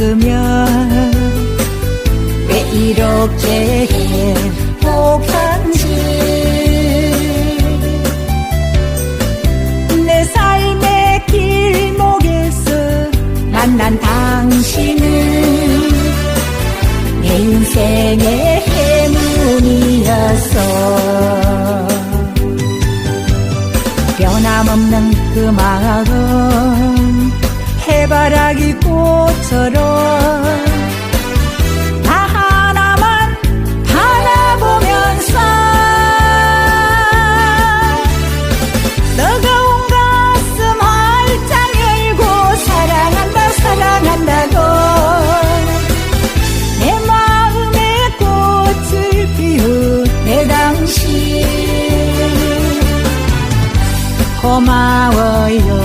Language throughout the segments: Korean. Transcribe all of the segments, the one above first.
없으면 왜 이렇게 행복한지. 내 삶의 길목에서 만난 당신은 내 인생의 행운이었어 변함없는 그 마음 해바라기 꽃처럼 나 하나만 바라보면서 뜨거운 가슴 활짝 열고 사랑한다 사랑한다고 내 마음에 꽃을 피운 내 당신 고마워요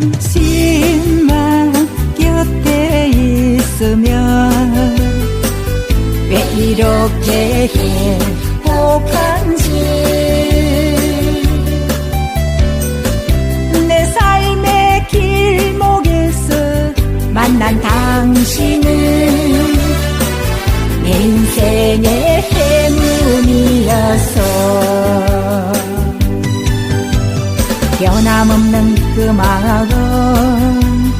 당신만 곁에 있으면 왜 이렇게 행복한지. 내 삶의 길목에서 만난 당신은 내 인생의 해문이었어 변함없는 그 마음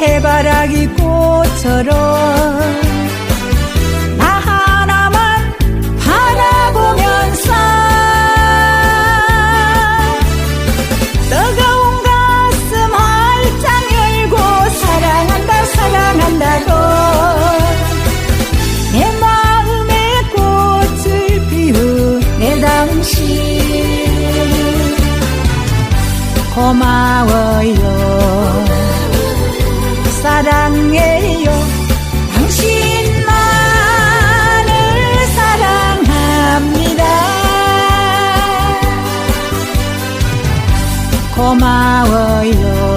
해바라기 꽃처럼 나 하나만 바라보면서 고마워요. 사랑해요. 당신만을 사랑합니다. 고마워요